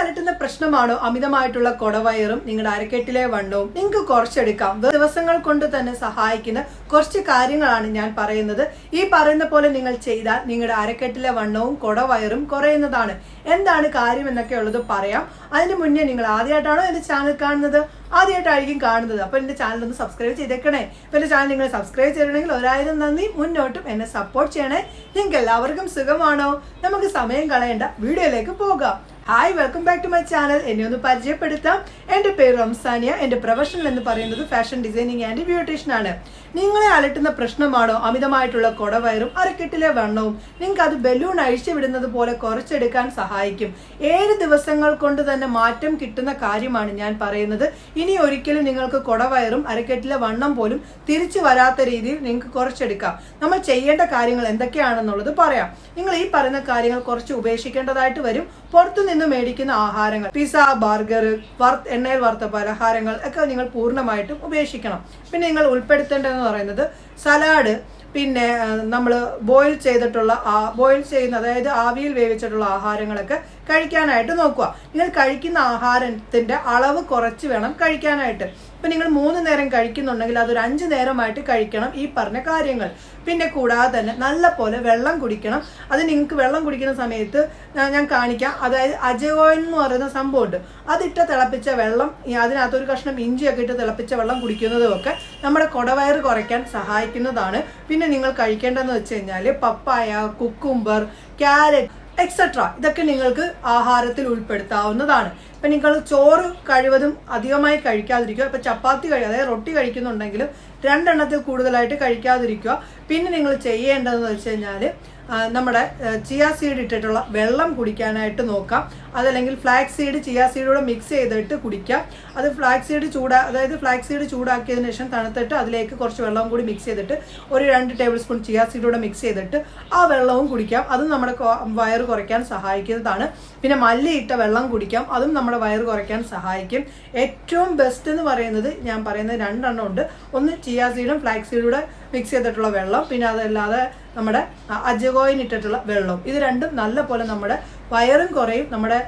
അലട്ടുന്ന പ്രശ്നമാണോ? അമിതമായിട്ടുള്ള കൊടവയറും നിങ്ങളുടെ അരക്കെട്ടിലെ വണ്ണവും. നിങ്ങൾക്ക് കുറച്ചെടുക്കാം. ദിവസങ്ങൾ കൊണ്ട് തന്നെ സഹായിക്കുന്ന കുറച്ച് കാര്യങ്ങളാണ് ഞാൻ പറയുന്നത്. ഈ പറയുന്ന പോലെ നിങ്ങൾ ചെയ്താൽ നിങ്ങളുടെ അരക്കെട്ടിലെ വണ്ണവും കൊടവയറും കുറയുന്നതാണ്. എന്താണ് കാര്യം എന്നൊക്കെ ഉള്ളത് പറയാം. അതിനു മുന്നേ നിങ്ങൾ ആദ്യമായിട്ടാണോ എന്റെ ചാനൽ കാണുന്നത്? ആദ്യമായിട്ടായിരിക്കും കാണുന്നത്. അപ്പോൾ എന്റെ ചാനൽ ഒന്ന് സബ്സ്ക്രൈബ് ചെയ്തേക്കണേ. അപ്പോൾ എന്റെ ചാനൽ നിങ്ങൾ സബ്സ്ക്രൈബ് ചെയ്യണമെങ്കിൽ ഒരായിരം നന്ദി. മുന്നോട്ടും എന്നെ സപ്പോർട്ട് ചെയ്യണേ. നിങ്ങൾക്ക് എല്ലാവർക്കും സുഖമാണോ? നമുക്ക് സമയം കളയേണ്ട വീഡിയോയിലേക്ക് പോകാം. Hi welcome back to my channel എന്നെ ഒന്ന് പരിചയപ്പെടുത്താം. എന്റെ പേര് റംസാനിയ. എന്റെ പ്രൊഫഷണൽ എന്ന് പറയുന്നത് ഫാഷൻ ഡിസൈനിങ് ആൻഡ് ബ്യൂട്ടീഷ്യൻ ആണ്. നിങ്ങളെ അലട്ടുന്ന പ്രശ്നമാണോ? അമിതമായിട്ടുള്ള കൊടവയറും അരക്കെട്ടിലെ വണ്ണവും. നിങ്ങൾക്ക് അത് ബലൂൺ അഴിച്ചു വിടുന്നത് പോലെ കുറച്ചെടുക്കാൻ സഹായിക്കും. ഏഴ് ദിവസങ്ങൾ കൊണ്ട് തന്നെ മാറ്റം കിട്ടുന്ന കാര്യമാണ് ഞാൻ പറയുന്നത്. ഇനി ഒരിക്കലും നിങ്ങൾക്ക് കൊടവയറും അരക്കെട്ടിലെ വണ്ണം പോലും തിരിച്ചു വരാത്ത രീതിയിൽ നിങ്ങൾക്ക് കുറച്ചെടുക്കാം. നമ്മൾ ചെയ്യേണ്ട കാര്യങ്ങൾ എന്തൊക്കെയാണെന്നുള്ളത് പറയാം. നിങ്ങൾ ഈ പറയുന്ന കാര്യങ്ങൾ കുറച്ച് ഉപേക്ഷിക്കേണ്ടതായിട്ട് വരും. പുറത്തുനിന്ന് മേടിക്കുന്ന ആഹാരങ്ങൾ പിസ ബർഗർ വറുത്ത് എണ്ണയിൽ വറുത്ത പലഹാരങ്ങൾ ഒക്കെ നിങ്ങൾ പൂർണമായിട്ടും ഉപേക്ഷിക്കണം. പിന്നെ നിങ്ങൾ ഉൾപ്പെടുത്തേണ്ടതെന്ന് പറയുന്നത് സലാഡ് പിന്നെ നമ്മൾ ബോയിൽ ചെയ്തിട്ടുള്ള ആ ബോയിൽ ചെയ്യുന്ന അതായത് ആവിയിൽ വേവിച്ചിട്ടുള്ള ആഹാരങ്ങളൊക്കെ കഴിക്കാനായിട്ട് നോക്കുക. നിങ്ങൾ കഴിക്കുന്ന ആഹാരത്തിന്റെ അളവ് കുറച്ച് വേണം കഴിക്കാനായിട്ട്. ഇപ്പൊ നിങ്ങൾ മൂന്ന് നേരം കഴിക്കുന്നുണ്ടെങ്കിൽ അതൊരു അഞ്ച് നേരമായിട്ട് കഴിക്കണം ഈ പറഞ്ഞ കാര്യങ്ങൾ. പിന്നെ കൂടാതെ തന്നെ നല്ല പോലെ വെള്ളം കുടിക്കണം. അത് നിങ്ങൾക്ക് വെള്ളം കുടിക്കുന്ന സമയത്ത് ഞാൻ- കാണിക്കാം. അതായത് അജയോയിൽ എന്ന് പറയുന്ന സംഭവമുണ്ട്. അതിട്ട് തിളപ്പിച്ച വെള്ളം അതിനകത്തൊരു കഷ്ണം ഇഞ്ചിയൊക്കെ ഇട്ട് തിളപ്പിച്ച വെള്ളം കുടിക്കുന്നതും ഒക്കെ നമ്മുടെ കൊടവയർ കുറയ്ക്കാൻ സഹായിക്കുന്നതാണ്. പിന്നെ നിങ്ങൾ കഴിക്കേണ്ടതെന്ന് വെച്ച് കഴിഞ്ഞാൽ പപ്പായ കുക്കുംബർ ക്യാരറ്റ് എക്സെട്ര ഇതൊക്കെ നിങ്ങൾക്ക് ആഹാരത്തിൽ ഉൾപ്പെടുത്താവുന്നതാണ്. ഇപ്പം നിങ്ങൾ ചോറ് കഴിവതും അധികമായി കഴിക്കാതിരിക്കുക. ഇപ്പം ചപ്പാത്തി കഴി അതായത് റൊട്ടി കഴിക്കുന്നുണ്ടെങ്കിലും രണ്ടെണ്ണത്തിൽ കൂടുതലായിട്ട് കഴിക്കാതിരിക്കുക. പിന്നെ നിങ്ങൾ ചെയ്യേണ്ടതെന്ന് വെച്ച് കഴിഞ്ഞാൽ നമ്മുടെ ചിയ സീഡ് ഇട്ടിട്ടുള്ള വെള്ളം കുടിക്കാനായിട്ട് നോക്കാം. അതല്ലെങ്കിൽ ഫ്ലാക്സ് സീഡ് ചിയ സീഡോടെ മിക്സ് ചെയ്തിട്ട് കുടിക്കാം. അത് ഫ്ലാക്സ് സീഡ് ചൂടാ അതായത് ഫ്ലാക്സ് സീഡ് ചൂടാക്കിയതിന് ശേഷം തണുത്തിട്ട് അതിലേക്ക് കുറച്ച് വെള്ളം കൂടി മിക്സ് ചെയ്തിട്ട് ഒരു രണ്ട് ടേബിൾ സ്പൂൺ ചിയ സീഡോടെ മിക്സ് ചെയ്തിട്ട് ആ വെള്ളവും കുടിക്കാം. അതും നമ്മുടെ വയറ് കുറയ്ക്കാൻ സഹായിക്കുന്നതാണ്. പിന്നെ മല്ലിയിട്ട വെള്ളം കുടിക്കാം. അതും നമ്മുടെ വയറ് കുറയ്ക്കാൻ സഹായിക്കും. ഏറ്റവും ബെസ്റ്റ് എന്ന് പറയുന്നത് ഞാൻ പറയുന്നത് രണ്ടെണ്ണം ഉണ്ട്. ഒന്ന് ചിയ സീഡും ഫ്ലാക്സ് സീഡൂടെ മിക്സ് ചെയ്തിട്ടുള്ള വെള്ളം പിന്നെ അതല്ലാതെ നമ്മുടെ അജഗോയിൻ ഇട്ടിട്ടുള്ള വെള്ളവും ഇത് രണ്ടും നല്ല പോലെ നമ്മുടെ വയറും കുറയും നമ്മുടെ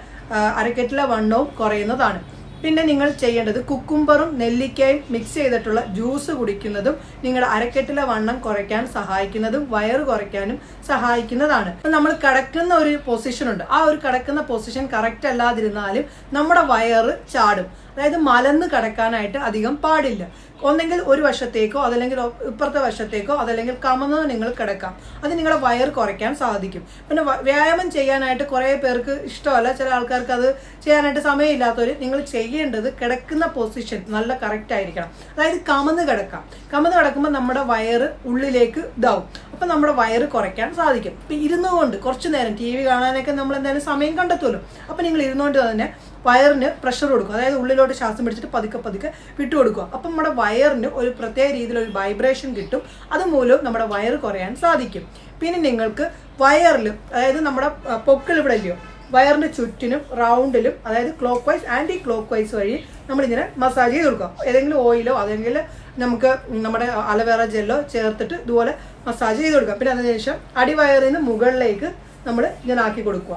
അരക്കെറ്റിലെ വണ്ണവും കുറയുന്നതാണ്. പിന്നെ നിങ്ങൾ ചെയ്യേണ്ടത് കുക്കുംബറും നെല്ലിക്കയും മിക്സ് ചെയ്തിട്ടുള്ള ജ്യൂസ് കുടിക്കുന്നതും നിങ്ങളുടെ അരക്കെട്ടിലെ വണ്ണം കുറയ്ക്കാൻ സഹായിക്കുന്നതും വയറ് കുറയ്ക്കാനും സഹായിക്കുന്നതാണ്. നമ്മൾ കിടക്കുന്ന ഒരു പൊസിഷൻ ഉണ്ട് ആ ഒരു കിടക്കുന്ന പൊസിഷൻ കറക്റ്റ് അല്ലാതിരുന്നാലും നമ്മുടെ വയറ് ചാടും. അതായത് മലന്ന് കിടക്കാനായിട്ട് അധികം പാടില്ല. ഒന്നെങ്കിൽ ഒരു വശത്തേക്കോ അതല്ലെങ്കിൽ ഇപ്പുറത്തെ വശത്തേക്കോ അതല്ലെങ്കിൽ കമന്ന് നിങ്ങൾ കിടക്കാം. അത് നിങ്ങളുടെ വയർ കുറയ്ക്കാൻ സാധിക്കും. പിന്നെ വ്യായാമം ചെയ്യാനായിട്ട് കുറേ പേർക്ക് ഇഷ്ടമല്ല. ചില ആൾക്കാർക്ക് അത് ചെയ്യാനായിട്ട് സമയമില്ലാത്തവർ നിങ്ങൾ ചെയ്യേണ്ടത് കിടക്കുന്ന പൊസിഷൻ നല്ല കറക്റ്റ് ആയിരിക്കണം. അതായത് കമന്ന് കിടക്കാം. കമന്ന് കിടക്കുമ്പോൾ നമ്മുടെ വയറ് ഉള്ളിലേക്ക് ഇതാവും. അപ്പം നമ്മുടെ വയറ് കുറയ്ക്കാൻ സാധിക്കും. ഇപ്പം ഇരുന്നുകൊണ്ട് കുറച്ച് നേരം ടി വി കാണാനൊക്കെ നമ്മൾ എന്തായാലും സമയം കണ്ടെത്തുമല്ലോ. അപ്പം നിങ്ങൾ ഇരുന്നുകൊണ്ട് തന്നെ വയറിന് പ്രഷർ കൊടുക്കുക അതായത് ഉള്ളിലോട്ട് ശ്വാസം പിടിച്ചിട്ട് പതുക്കെ പതുക്കെ വിട്ടു കൊടുക്കുക. അപ്പം നമ്മുടെ വയറിന് ഒരു പ്രത്യേക രീതിയിലൊരു വൈബ്രേഷൻ കിട്ടും. അതുമൂലം നമ്മുടെ വയർ കുറയാൻ സാധിക്കും. പിന്നെ നിങ്ങൾക്ക് വയറിൽ അതായത് നമ്മുടെ പൊക്കിൽ ഇവിടെ ഇല്ലയോ? വയറിന്റെ ചുറ്റിനും റൗണ്ടിലും അതായത് clock wise anti clock wise വഴി നമ്മളിങ്ങനെ മസാജ് ചെയ്ത് കൊടുക്കുക. ഏതെങ്കിലും ഓയിലോ അല്ലെങ്കിൽ നമുക്ക് നമ്മുടെ അലവേറ ജെല്ലോ ചേർത്തിട്ട് ഇതുപോലെ മസാജ് ചെയ്ത് കൊടുക്കുക. പിന്നെ അതിനുശേഷം അടിവയറിൽ നിന്ന് മുകളിലേക്ക് നമ്മൾ ഇങ്ങനെ ആക്കി കൊടുക്കുക.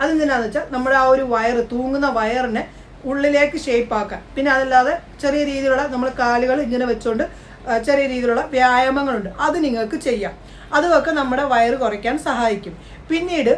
അതെന്തിനാന്ന് വെച്ചാൽ നമ്മുടെ ആ ഒരു വയറ് തൂങ്ങുന്ന വയറിനെ ഉള്ളിലേക്ക് ഷേപ്പ് ആക്കാൻ. പിന്നെ അതല്ലാതെ ചെറിയ രീതിയിലുള്ള നമ്മൾ കാലുകൾ ഇങ്ങനെ വെച്ചുകൊണ്ട് ചെറിയ രീതിയിലുള്ള വ്യായാമങ്ങളുണ്ട്. അത് നിങ്ങൾക്ക് ചെയ്യാം. അതുമൊക്കെ നമ്മുടെ വയറ് കുറയ്ക്കാൻ സഹായിക്കും. പിന്നീട്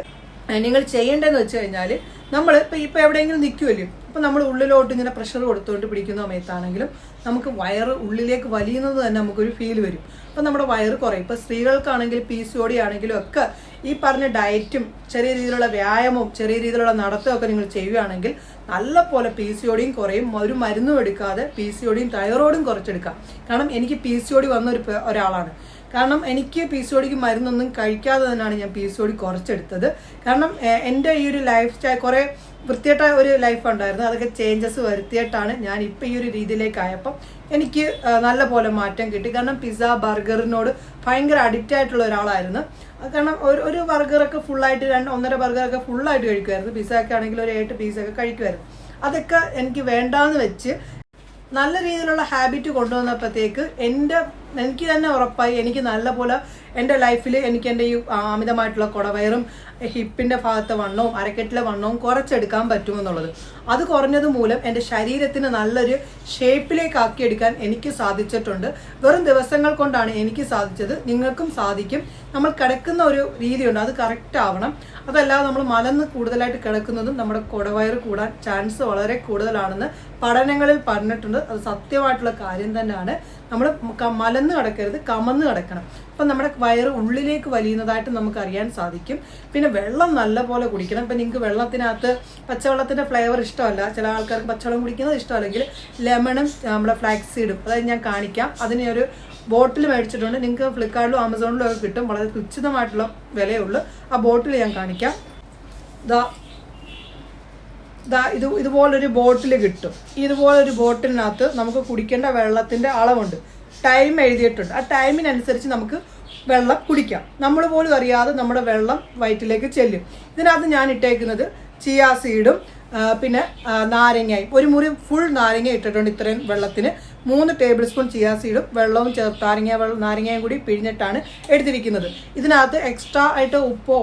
നിങ്ങൾ ചെയ്യേണ്ടതെന്ന് വെച്ച് കഴിഞ്ഞാൽ നമ്മൾ ഇപ്പം ഇപ്പം എവിടെയെങ്കിലും നിൽക്കുമല്ലോ അപ്പം നമ്മൾ ഉള്ളിലോട്ട് ഇങ്ങനെ പ്രഷർ കൊടുത്തുകൊണ്ട് പിടിക്കുന്ന സമയത്താണെങ്കിലും നമുക്ക് വയറ് ഉള്ളിലേക്ക് വലിയുന്നത് തന്നെ നമുക്കൊരു ഫീൽ വരും. അപ്പം നമ്മുടെ വയറ് കുറയും. ഇപ്പം സ്ത്രീകൾക്കാണെങ്കിൽ പി സി ഒടി ആണെങ്കിലും ഒക്കെ ഈ പറഞ്ഞ ഡയറ്റും ചെറിയ രീതിയിലുള്ള വ്യായാമവും ചെറിയ രീതിയിലുള്ള നടത്തവും ഒക്കെ നിങ്ങൾ ചെയ്യുകയാണെങ്കിൽ നല്ല പോലെ പി സി ഒടിയും കുറയും. ഒരു മരുന്നും എടുക്കാതെ പി സി ഒടിയും തൈറോയിഡും കുറച്ചെടുക്കാം. കാരണം എനിക്ക് പി സി ഒടി വന്ന ഒരു ഒരാളാണ്. കാരണം എനിക്ക് പി സി ഒടിക്ക് മരുന്നൊന്നും കഴിക്കാതെ തന്നെയാണ് ഞാൻ പി സി ഒടി കുറച്ചെടുത്തത്. കാരണം എന്റെ ഈ ഒരു ലൈഫ് സ്റ്റൈൽ കുറേ വൃത്തിയായിട്ട ഒരു ലൈഫ് ഉണ്ടായിരുന്നു. അതൊക്കെ ചേഞ്ചസ് വരുത്തിയിട്ടാണ് ഞാൻ ഇപ്പം ഈ ഒരു രീതിയിലേക്ക് ആയപ്പം എനിക്ക് നല്ല പോലെ മാറ്റം കിട്ടി. കാരണം പിസ്സ ബർഗറിനോട് ഭയങ്കര അഡിക്റ്റ് ആയിട്ടുള്ള ഒരാളായിരുന്നു. കാരണം ഒരു ഒരു ബർഗറൊക്കെ ഫുള്ളായിട്ട് രണ്ട് ഒന്നര ബർഗറൊക്കെ ഫുള്ളായിട്ട് കഴിക്കുമായിരുന്നു. പിസ്സ ഒക്കെ ആണെങ്കിൽ ഒരു എട്ട് പീസൊക്കെ കഴിക്കുമായിരുന്നു. അതൊക്കെ എനിക്ക് വേണ്ടാന്ന് വെച്ച് നല്ല രീതിയിലുള്ള ഹാബിറ്റ് കൊണ്ടുവന്നപ്പോഴത്തേക്ക് എന്റെ എനിക്ക് തന്നെ ഉറപ്പായി. എനിക്ക് നല്ലപോലെ എന്റെ ലൈഫിൽ എനിക്ക് എന്റെ ഈ അമിതമായിട്ടുള്ള കുടവയറും ഹിപ്പിന്റെ ഭാഗത്തെ വണ്ണവും അരക്കെട്ടിലെ വണ്ണവും കുറച്ചെടുക്കാൻ പറ്റുമെന്നുള്ളത്. അത് കുറഞ്ഞത് മൂലം എന്റെ ശരീരത്തിന് നല്ലൊരു ഷേപ്പിലേക്ക് ആക്കിയെടുക്കാൻ എനിക്ക് സാധിച്ചിട്ടുണ്ട്. വെറും ദിവസങ്ങൾ കൊണ്ടാണ് എനിക്ക് സാധിച്ചത്. നിങ്ങൾക്കും സാധിക്കും. നമ്മൾ കിടക്കുന്ന ഒരു രീതിയുണ്ട്. അത് കറക്റ്റ് ആവണം. അതല്ലാതെ നമ്മൾ മലന്ന് കൂടുതലായിട്ട് കിടക്കുന്നതും നമ്മുടെ കുടവയർ കൂടാൻ ചാൻസ് വളരെ കൂടുതലാണെന്ന് പഠനങ്ങളിൽ പറഞ്ഞിട്ടുണ്ട്. അത് സത്യമായിട്ടുള്ള കാര്യം തന്നെയാണ്. നമ്മൾ മലന്ന് കിടക്കരുത് കമന്ന് കിടക്കണം. അപ്പം നമ്മുടെ വയറ് ഉള്ളിലേക്ക് വലിയുന്നതായിട്ട് നമുക്ക് അറിയാൻ സാധിക്കും. പിന്നെ വെള്ളം നല്ലപോലെ കുടിക്കണം. ഇപ്പം നിങ്ങൾക്ക് വെള്ളത്തിനകത്ത് പച്ചവെള്ളത്തിന്റെ ഫ്ലേവർ ഇഷ്ടമല്ല. ചില ആൾക്കാർക്ക് പച്ചവെള്ളം കുടിക്കുന്നത് ഇഷ്ടമല്ലെങ്കിൽ ലെമണും നമ്മുടെ ഫ്ലാക്സ് സീഡും അതായത് ഞാൻ കാണിക്കാം. അതിനെ ഒരു ബോട്ടിൽ മേടിച്ചിട്ടുണ്ട്. നിങ്ങൾക്ക് ഫ്ലിപ്കാർട്ടിലും ആമസോണിലും ഒക്കെ കിട്ടും. വളരെ തുച്ഛിതമായിട്ടുള്ള വിലയുള്ളൂ ആ ബോട്ടിൽ ഞാൻ കാണിക്കാം. ഇതാ ഇത് ഇതുപോലൊരു ബോട്ടിൽ കിട്ടും. ഇതുപോലൊരു ബോട്ടിലിനകത്ത് നമുക്ക് കുടിക്കേണ്ട വെള്ളത്തിന്റെ അളവുണ്ട്. ടൈം എഴുതിയിട്ടുണ്ട്. ആ ടൈമിനനുസരിച്ച് നമുക്ക് വെള്ളം കുടിക്കാം. നമ്മൾ പോലും അറിയാതെ നമ്മുടെ വെള്ളം വയറ്റിലേക്ക് ചെല്ലും. ഇതിനകത്ത് ഞാൻ ഇട്ടേക്കുന്നത് ചിയാ സീഡും പിന്നെ നാരങ്ങയും. ഒരു മുറി ഫുൾ നാരങ്ങ ഇട്ടിട്ടുണ്ട് ഇത്രയും വെള്ളത്തിന്. മൂന്ന് ടേബിൾ സ്പൂൺ ചിയാസീഡും വെള്ളവും ചേർത്ത് നാരങ്ങ വെള്ളം നാരങ്ങയും കൂടി പിഴിഞ്ഞിട്ടാണ് എടുത്തിരിക്കുന്നത്. ഇതിനകത്ത് എക്സ്ട്രാ ആയിട്ട് ഉപ്പോ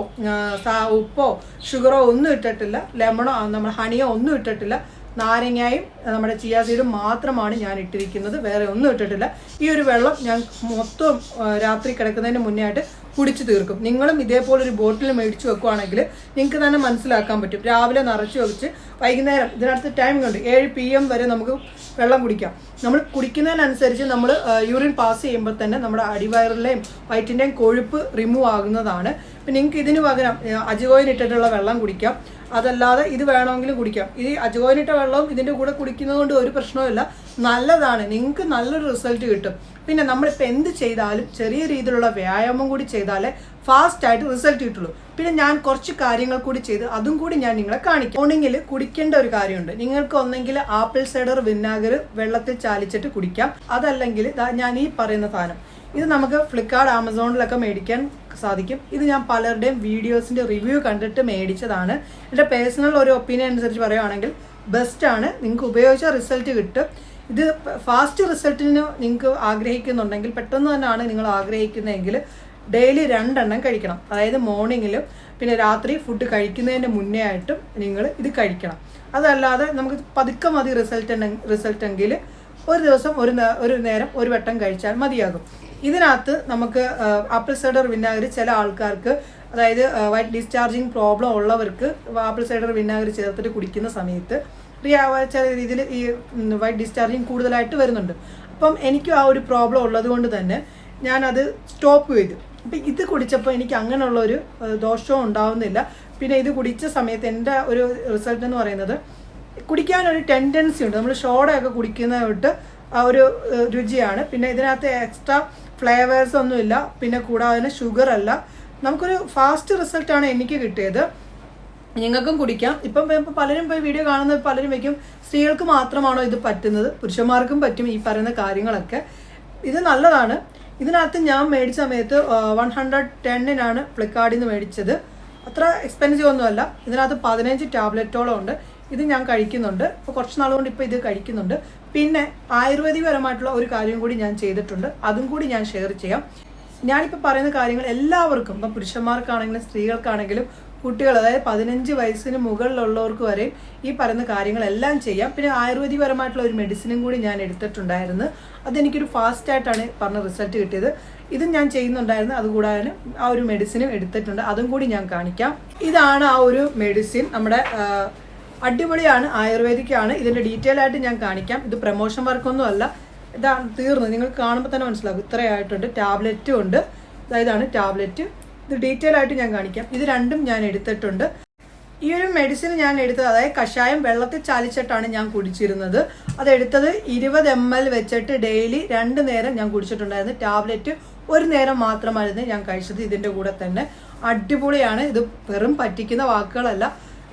ഉപ്പോ ഷുഗറോ ഒന്നും ഇട്ടിട്ടില്ല. ലെമണോ നമ്മൾ ഹണിയോ ഒന്നും ഇട്ടിട്ടില്ല. നാരങ്ങയും നമ്മുടെ ചിയാസീഡും മാത്രമാണ് ഞാൻ ഇട്ടിരിക്കുന്നത്. വേറെ ഒന്നും ഇട്ടിട്ടില്ല. ഈ ഒരു വെള്ളം ഞാൻ മൊത്തം രാത്രി കിടക്കുന്നതിന് മുന്നേ ആയിട്ട് കുടിച്ചു തീർക്കും. നിങ്ങളും ഇതേപോലെ ഒരു ബോട്ടിൽ മേടിച്ചു വെക്കുവാണെങ്കിൽ നിങ്ങൾക്ക് തന്നെ മനസ്സിലാക്കാൻ പറ്റും. രാവിലെ നിറച്ച് വെച്ച് വൈകുന്നേരം ഇതിനടുത്ത് ടൈം ഉണ്ട്. ഏഴ് പി എം വരെ നമുക്ക് വെള്ളം കുടിക്കാം. നമ്മൾ കുടിക്കുന്നതിനനുസരിച്ച് നമ്മൾ യൂറിൻ പാസ് ചെയ്യുമ്പോൾ തന്നെ നമ്മുടെ അടിവയറിലെയും വയറ്റിന്റെയും കൊഴുപ്പ് റിമൂവ് ആകുന്നതാണ്. പിന്നെ നിങ്ങൾക്ക് ഇതിന് പകരം അജുകോയിൻ ഇട്ടിട്ടുള്ള വെള്ളം കുടിക്കാം. അതല്ലാതെ ഇത് വേണമെങ്കിൽ കുടിക്കാം. ഈ അജോയിനിട്ട വെള്ളവും ഇതിന്റെ കൂടെ കുടിക്കുന്നത് കൊണ്ട് ഒരു പ്രശ്നവുമില്ല. നല്ലതാണ്. നിങ്ങൾക്ക് നല്ലൊരു റിസൾട്ട് കിട്ടും. പിന്നെ നമ്മളിപ്പോൾ എന്ത് ചെയ്താലും ചെറിയ രീതിയിലുള്ള വ്യായാമം കൂടി ചെയ്താലേ ഫാസ്റ്റ് ആയിട്ട് റിസൾട്ട് കിട്ടുള്ളൂ. പിന്നെ ഞാൻ കുറച്ച് കാര്യങ്ങൾ കൂടി ചെയ്ത് അതും കൂടി ഞാൻ നിങ്ങളെ കാണിക്കും. മോർണിംഗിൽ കുടിക്കേണ്ട ഒരു കാര്യമുണ്ട്. നിങ്ങൾക്ക് ഒന്നെങ്കിൽ ആപ്പിൾ സൈഡർ വിനാഗർ വെള്ളത്തിൽ ചാലിച്ചിട്ട് കുടിക്കാം. അതല്ലെങ്കിൽ ഞാൻ ഈ പറയുന്ന സാധനം. ഇത് നമുക്ക് ഫ്ലിപ്കാർട്ട് ആമസോണിലൊക്കെ മേടിക്കാൻ സാധിക്കും. ഇത് ഞാൻ പലരുടെയും വീഡിയോസിന്റെ റിവ്യൂ കണ്ടിട്ട് മേടിച്ചതാണ്. എന്റെ പേഴ്സണൽ ഒരു ഒപ്പീനിയൻ അനുസരിച്ച് പറയുകയാണെങ്കിൽ ബെസ്റ്റ് ആണ്. നിങ്ങൾക്ക് ഉപയോഗിച്ച റിസൾട്ട് കിട്ടും. ഇത് ഫാസ്റ്റ് റിസൾട്ടിന് നിങ്ങൾക്ക് ആഗ്രഹിക്കുന്നുണ്ടെങ്കിൽ പെട്ടെന്ന് തന്നെയാണ് നിങ്ങൾ ആഗ്രഹിക്കുന്നതെങ്കിൽ ഡെയിലി രണ്ടെണ്ണം കഴിക്കണം. അതായത് മോർണിംഗിലും പിന്നെ രാത്രി ഫുഡ് കഴിക്കുന്നതിന് മുന്നേ ആയിട്ടും നിങ്ങൾ ഇത് കഴിക്കണം. അതല്ലാതെ നമുക്ക് പതുക്കെ മതി റിസൾട്ട് റിസൾട്ടെങ്കിൽ ഒരു ദിവസം ഒരു ഒരു നേരം ഒരു വട്ടം കഴിച്ചാൽ മതിയാകും. ഇതിനകത്ത് നമുക്ക് ആപ്പിൾ സൈഡർ വിനാഗിരി ചില ആൾക്കാർക്ക് അതായത് വൈറ്റ് ഡിസ്ചാർജിങ് പ്രോബ്ലം ഉള്ളവർക്ക് ആപ്പിൾ സൈഡർ വിനാഗിരി ചേർത്തിട്ട് കുടിക്കുന്ന സമയത്ത് ചില രീതിയിൽ ഈ വൈറ്റ് ഡിസ്ചാർജിങ് കൂടുതലായിട്ട് വരുന്നുണ്ട്. അപ്പം എനിക്കും ആ ഒരു പ്രോബ്ലം ഉള്ളത് കൊണ്ട് തന്നെ ഞാനത് സ്റ്റോപ്പ് ചെയ്തു. അപ്പം ഇത് കുടിച്ചപ്പോൾ എനിക്ക് അങ്ങനെയുള്ള ഒരു ദോഷവും ഉണ്ടാവുന്നില്ല. പിന്നെ ഇത് കുടിച്ച സമയത്ത് എന്റെ ഒരു റിസൾട്ട് എന്ന് പറയുന്നത് കുടിക്കാനൊരു ടെൻഡൻസി ഉണ്ട്. നമ്മൾ ഷോഡയൊക്കെ കുടിക്കുന്ന തൊട്ട് ആ ഒരു രുചിയാണ്. പിന്നെ ഇതിനകത്ത് എക്സ്ട്രാ ഫ്ലേവേഴ്സ് ഒന്നുമില്ല പിന്നെ കൂടാതെ തന്നെ ഷുഗർ അല്ല. നമുക്കൊരു ഫാസ്റ്റ് റിസൾട്ടാണ് എനിക്ക് കിട്ടിയത്. നിങ്ങൾക്കും കുടിക്കാം. ഇപ്പം പലരും പോയി വീഡിയോ കാണുന്ന പലരും വയ്ക്കും. സ്ത്രീകൾക്ക് മാത്രമാണോ ഇത് പറ്റുന്നത്? പുരുഷന്മാർക്കും പറ്റും ഈ പറയുന്ന കാര്യങ്ങളൊക്കെ. ഇത് നല്ലതാണ്. ഇതിനകത്ത് ഞാൻ മേടിച്ച സമയത്ത് വൺ ഹൺഡ്രഡ് ടെന്നിനാണ് ഫ്ലിപ്കാർട്ടിൽ നിന്ന് മേടിച്ചത്. അത്ര എക്സ്പെൻസീവ് ഒന്നുമല്ല. ഇതിനകത്ത് പതിനഞ്ച് ടാബ്ലറ്റോളം ഉണ്ട്. ഇത് ഞാൻ കഴിക്കുന്നുണ്ട്. ഇപ്പോൾ കുറച്ച് നാൾ കൊണ്ട് ഇപ്പോൾ ഇത് കഴിക്കുന്നുണ്ട്. പിന്നെ ആയുർവേദികപരമായിട്ടുള്ള ഒരു കാര്യം കൂടി ഞാൻ ചെയ്തിട്ടുണ്ട്. അതും കൂടി ഞാൻ ഷെയർ ചെയ്യാം. ഞാനിപ്പോൾ പറയുന്ന കാര്യങ്ങൾ എല്ലാവർക്കും ഇപ്പം പുരുഷന്മാർക്കാണെങ്കിലും സ്ത്രീകൾക്കാണെങ്കിലും കുട്ടികൾ അതായത് പതിനഞ്ച് വയസ്സിന് മുകളിലുള്ളവർക്ക് വരെയും ഈ പറയുന്ന കാര്യങ്ങളെല്ലാം ചെയ്യാം. പിന്നെ ആയുർവേദികപരമായിട്ടുള്ള ഒരു മെഡിസിനും കൂടി ഞാൻ എടുത്തിട്ടുണ്ടായിരുന്നു. അതെനിക്കൊരു ഫാസ്റ്റ് ആയിട്ടാണ് പറഞ്ഞ റിസൾട്ട് കിട്ടിയത്. ഇതും ഞാൻ ചെയ്യുന്നുണ്ടായിരുന്നു. അതുകൂടാതെ ആ ഒരു മെഡിസിനും എടുത്തിട്ടുണ്ട്. അതും കൂടി ഞാൻ കാണിക്കാം. ഇതാണ് ആ ഒരു മെഡിസിൻ നമ്മുടെ അടിപൊളിയാണ് ആയുർവേദിക്കാണ്. ഇതിന്റെ ഡീറ്റെയിൽ ആയിട്ട് ഞാൻ കാണിക്കാം. ഇത് പ്രൊമോഷൻ വർക്കൊന്നും അല്ല. ഇതാണ് തീർന്നു. നിങ്ങൾ കാണുമ്പോൾ തന്നെ മനസ്സിലാകും. ഇത്രയായിട്ടുണ്ട്. ടാബ്ലറ്റും ഉണ്ട്. ഇതാണ് ടാബ്ലറ്റ് ഇത് ഡീറ്റെയിൽ ആയിട്ട് ഞാൻ കാണിക്കാം. ഇത് രണ്ടും ഞാൻ എടുത്തിട്ടുണ്ട്. ഈ ഒരു മെഡിസിൻ ഞാൻ എടുത്തത് അതായത് കഷായം വെള്ളത്തിൽ ചാലിച്ചിട്ടാണ് ഞാൻ കുടിച്ചിരുന്നത്. അതെടുത്തത് ഇരുപത് എം എൽ വെച്ചിട്ട് ഡെയിലി രണ്ട് നേരം ഞാൻ കുടിച്ചിട്ടുണ്ടായിരുന്നു. ടാബ്ലറ്റ് ഒരു നേരം മാത്രമായിരുന്നു ഞാൻ കഴിച്ചത് ഇതിന്റെ കൂടെ തന്നെ. അടിപൊളിയാണ്. ഇത് വെറും പറ്റിക്കുന്ന വാക്കുകളല്ല.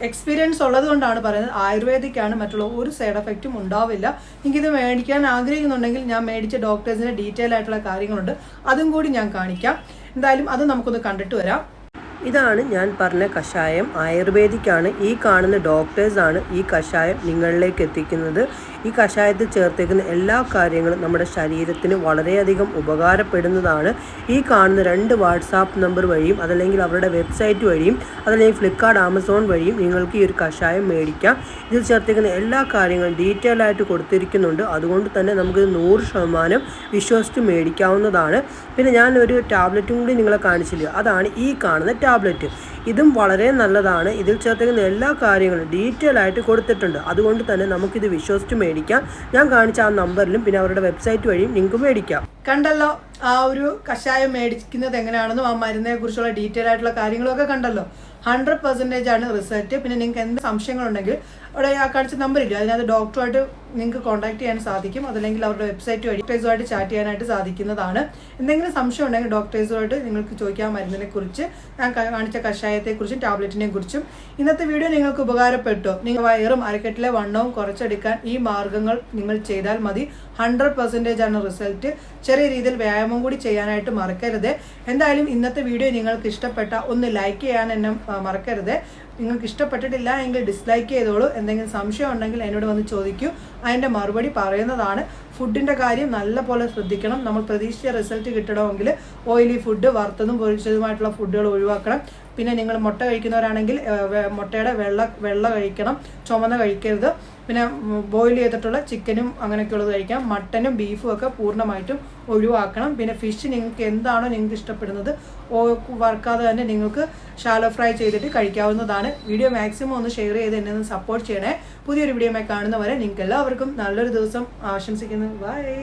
എക്സ്പീരിയൻസ് ഉള്ളത് കൊണ്ടാണ് പറയുന്നത്. ആയുർവേദിക്കാണ് മറ്റുള്ള ഒരു സൈഡ് എഫക്റ്റും ഉണ്ടാവില്ല. എനിക്കിത് മേടിക്കാൻ ആഗ്രഹിക്കുന്നുണ്ടെങ്കിൽ ഞാൻ മേടിച്ച ഡോക്ടേഴ്സിന്റെ ഡീറ്റെയിൽ ആയിട്ടുള്ള കാര്യങ്ങളുണ്ട്. അതും കൂടി ഞാൻ കാണിക്കാം. എന്തായാലും അത് നമുക്കൊന്ന് കണ്ടിട്ട് വരാം. ഇതാണ് ഞാൻ പറഞ്ഞ കഷായം. ആയുർവേദിക്കാണ് ഈ കാണുന്ന ഡോക്ടേഴ്സാണ് ഈ കഷായം നിങ്ങളിലേക്ക് എത്തിക്കുന്നത്. ഈ കഷായത്തിൽ ചേർത്തേക്കുന്ന എല്ലാ കാര്യങ്ങളും നമ്മുടെ ശരീരത്തിന് വളരെയധികം ഉപകാരപ്പെടുന്നതാണ്. ഈ കാണുന്ന രണ്ട് വാട്സാപ്പ് നമ്പർ വഴിയും അതല്ലെങ്കിൽ അവരുടെ വെബ്സൈറ്റ് വഴിയും അതല്ലെങ്കിൽ ഫ്ലിപ്കാർട്ട് ആമസോൺ വഴിയും നിങ്ങൾക്ക് ഈ ഒരു കഷായം മേടിക്കാം. ഇതിൽ ചേർത്തേക്കുന്ന എല്ലാ കാര്യങ്ങളും ഡീറ്റെയിൽ ആയിട്ട് കൊടുത്തിരിക്കുന്നുണ്ട്. അതുകൊണ്ട് തന്നെ നമുക്ക് നൂറ് ശതമാനം വിശ്വസിച്ച് മേടിക്കാവുന്നതാണ്. പിന്നെ ഞാൻ ഒരു ടാബ്ലറ്റും കൂടി നിങ്ങളെ കാണിച്ചില്ല? അതാണ് ഈ കാണുന്ന ടാബ്ലറ്റ്. ഇതും വളരെ നല്ലതാണ്. ഇതിൽ ചേർത്തേക്കുന്ന എല്ലാ കാര്യങ്ങളും ഡീറ്റെയിൽ ആയിട്ട് കൊടുത്തിട്ടുണ്ട്. അതുകൊണ്ട് തന്നെ നമുക്കിത് വിശ്വസിച്ച് മേടിക്കാം ഞാൻ കാണിച്ച ആ നമ്പറിലും പിന്നെ അവരുടെ വെബ്സൈറ്റ് വഴിയും നിങ്ങൾക്ക് മേടിക്കാം. കണ്ടല്ലോ? ആ ഒരു കഷായം മേടിക്കുന്നത് എങ്ങനെയാണെന്നും ആ മരുന്നിനെ കുറിച്ചുള്ള ഡീറ്റെയിൽ ആയിട്ടുള്ള കാര്യങ്ങളൊക്കെ കണ്ടല്ലോ. ഹൺഡ്രഡ് പെർസെന്റേജ് ആണ് റിസൾട്ട് പിന്നെ നിങ്ങൾക്ക് എന്ത് സംശയങ്ങളുണ്ടെങ്കിൽ അവിടെ ആ കാണിച്ച നമ്പർ ഇല്ല? അതിനകത്ത് ഡോക്ടറുമായിട്ട് നിങ്ങൾക്ക് കോൺടാക്ട് ചെയ്യാൻ സാധിക്കും. അതല്ലെങ്കിൽ അവരുടെ വെബ്സൈറ്റ് വഴി ഡോക്ടേഴ്സുമായിട്ട് ചാറ്റ് ചെയ്യാനായിട്ട് സാധിക്കുന്നതാണ്. എന്തെങ്കിലും സംശയം ഉണ്ടെങ്കിൽ ഡോക്ടേഴ്സുമായിട്ട് നിങ്ങൾക്ക് ചോദിക്കാൻ മരുന്നിനെ കുറിച്ച്. ഞാൻ കാണിച്ച കഷായത്തെക്കുറിച്ചും ടാബ്ലറ്റിനെ കുറിച്ചും. ഇന്നത്തെ വീഡിയോ നിങ്ങൾക്ക് ഉപകാരപ്പെട്ടു. നിങ്ങൾ വയറും അരക്കെട്ടിലെ വണ്ണവും കുറച്ചെടുക്കാൻ ഈ മാർഗങ്ങൾ നിങ്ങൾ ചെയ്താൽ മതി. ഹൺഡ്രഡ് പെർസെന്റേജ് ആണ് റിസൾട്ട് ചെറിയ രീതിയിൽ വ്യായാമം കൂടി ചെയ്യാനായിട്ട് മറക്കരുത്. എന്തായാലും ഇന്നത്തെ വീഡിയോ നിങ്ങൾക്ക് ഇഷ്ടപ്പെട്ട ഒന്ന് ലൈക്ക് ചെയ്യാൻ എന്നെ മറക്കരുത്. നിങ്ങൾക്ക് ഇഷ്ടപ്പെട്ടിട്ടില്ല എങ്കിൽ ഡിസ്ലൈക്ക് ചെയ്തോളൂ. എന്തെങ്കിലും സംശയം ഉണ്ടെങ്കിൽ എന്നോട് വന്ന് ചോദിക്കൂ. അതിന്റെ മറുപടി പറയുന്നതാണ്. ഫുഡിന്റെ കാര്യം നല്ല പോലെ ശ്രദ്ധിക്കണം. നമ്മൾ പ്രതീക്ഷിച്ച റിസൾട്ട് കിട്ടണമെങ്കിൽ ഓയിലി ഫുഡ് വറുത്തതും പൊരിച്ചതുമായിട്ടുള്ള ഫുഡുകൾ ഒഴിവാക്കണം. പിന്നെ നിങ്ങൾ മുട്ട കഴിക്കുന്നവരാണെങ്കിൽ മുട്ടയുടെ വെള്ള വെള്ള കഴിക്കണം ചുമന്ന കഴിക്കരുത്. പിന്നെ ബോയിൽ ചെയ്തിട്ടുള്ള ചിക്കനും അങ്ങനെയൊക്കെയുള്ളത് കഴിക്കാം. മട്ടനും ബീഫും ഒക്കെ പൂർണമായിട്ടും ഒഴിവാക്കണം. പിന്നെ ഫിഷ് നിങ്ങൾക്ക് എന്താണോ നിങ്ങൾക്ക് ഇഷ്ടപ്പെടുന്നത് വറുക്കാതെ തന്നെ നിങ്ങൾക്ക് ഷാലോ ഫ്രൈ ചെയ്തിട്ട് കഴിക്കാവുന്നതാണ്. വീഡിയോ മാക്സിമം ഒന്ന് ഷെയർ ചെയ്ത് എന്നെ ഒന്ന് സപ്പോർട്ട് ചെയ്യണേ. പുതിയൊരു വീഡിയോ കാണുന്നവരെ നിങ്ങൾക്ക് എല്ലാവർക്കും നല്ലൊരു ദിവസം ആശംസിക്കുന്നു. ബൈ